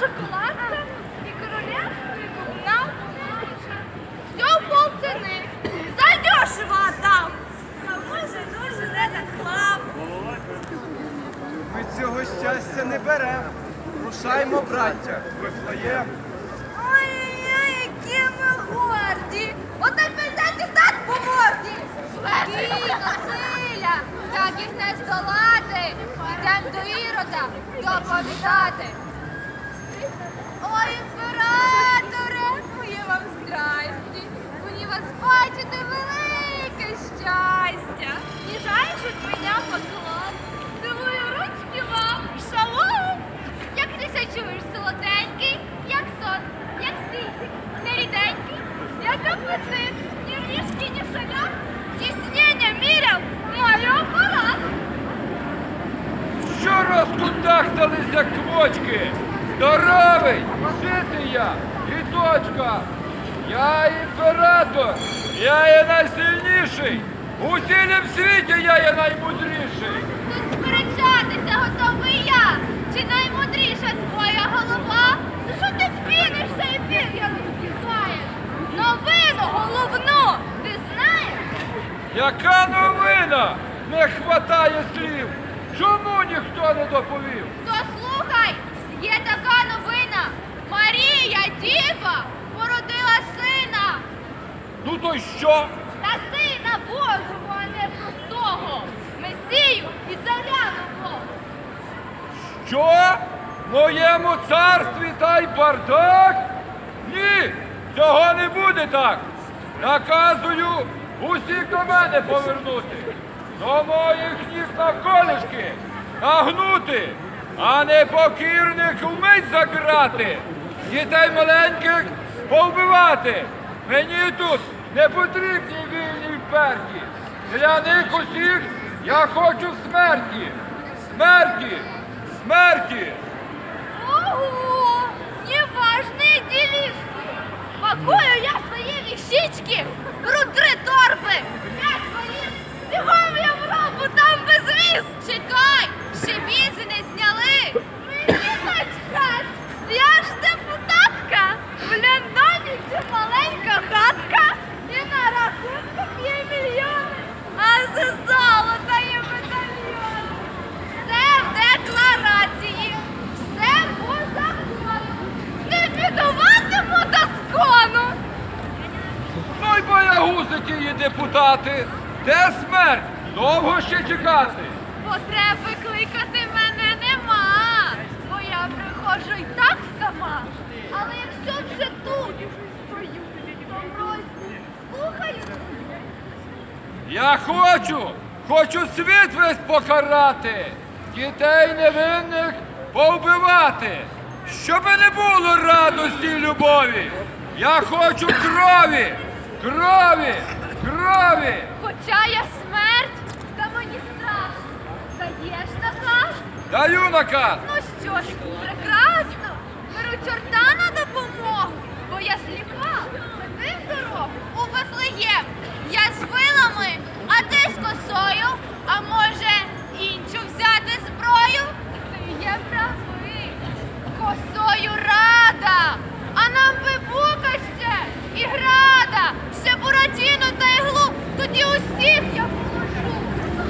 шоколадка, і королевство, і комунал. Все полцени. Задешево отдав. А може, дуже не наклав. Ми цього щастя не беремо. Рушаймо, браття, вифлеєм. Ой, які ми горді. Отак пиздять так по так їх не здолати. Ідемо до Ірода доповідати. Ой, імператоре, моє вам здрасті! Мені вас бачити велике щастя! Ніжайше прийняв поклон! Цілую ручки вам, шалом! Як ти ся чуєш, солоденький, як сон, як світ, не ріденький, як апетит, ні ріжки, ні шаляк, тіснення міряв, маю апарат. Що розкундахтались, як квочки? Здоровий, ситий я і дочка. Я імператор, я є найсильніший. У цілім світі я є наймудріший. Тут сперечатися готовий я, чи наймудріша твоя голова? Ну що ти пінишся і пір'я розпіхаєш? Новину головну, ти знаєш? Яка новина? Не хватає слів. Чому ніхто не доповів? То слухай, є така новина. Марія Діва породила сина. Ну то що? Та сина Божого, а не простого. Месію і царя нового. Що? В моєму царстві та й бардак? Ні, цього не буде так. Наказую усіх до мене повернути. До моїх ніг навколишки нагнути, а непокірних вмить заграти, дітей маленьких повбивати. Мені тут не потрібні вільні вперті. Для них усіх я хочу смерті. Смерті! Смерті! Ого, неважные делишки. Пакую я свої віщички, депутати. Де смерть? Довго ще чекати. Потреби кликати мене нема, бо я приходжу й так сама. Але якщо вже тут стою, то просьбу слухаю. Я хочу, хочу світ весь покарати, дітей невинних повбивати, щоби не було радості й любові. Я хочу крові, крові, крові. Хоча я смерть, та мені страшно. Даєш наказ? Даю наказ. Ну що ж, прекрасно. Беру чорта на допомогу, бо я сліпа. Ти дорогу у Вифлеєм. Я з вилами, а ти з косою. А може іншу взяти зброю? Ти є правий. Косою рада. А нам би бука ще і града, ще буратіно та іглу, тоді усіх я положу.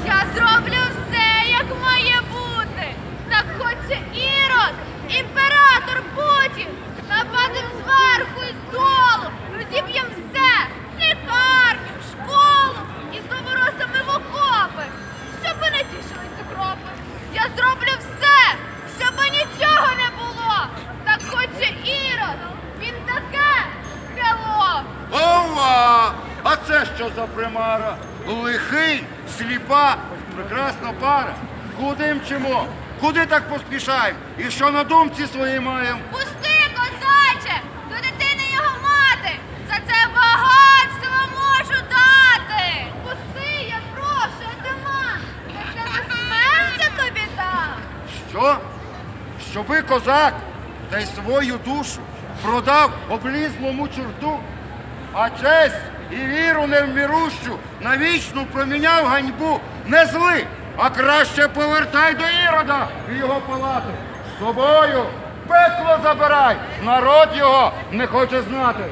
Я зроблю все, як має бути. Так хоче Ірод, імператор Путін. Нападем зверху і здолу, розіб'єм все, лікарню, школу і з новоросами в окопи. Щоби не тішились укропи. Я зроблю все, щоби нічого не було. Так хоче Ірод, він таке хело. Ова! Це що за примара? Лихий, сліпа, прекрасна пара. Куди мчимо? Куди так поспішаємо? І що на думці своїй маємо? Пусти, козаче! До дитини його мати! За це багатство можу дати! Пусти, я прошу, атаман! За це за смерть тобі дам! Що? Щоби козак та й свою душу продав облізлому чорту, а честь і віру невмірущу навічну проміняв ганьбу не зли, а краще повертай до Ірода в його палати. З собою пекло забирай, народ його не хоче знати.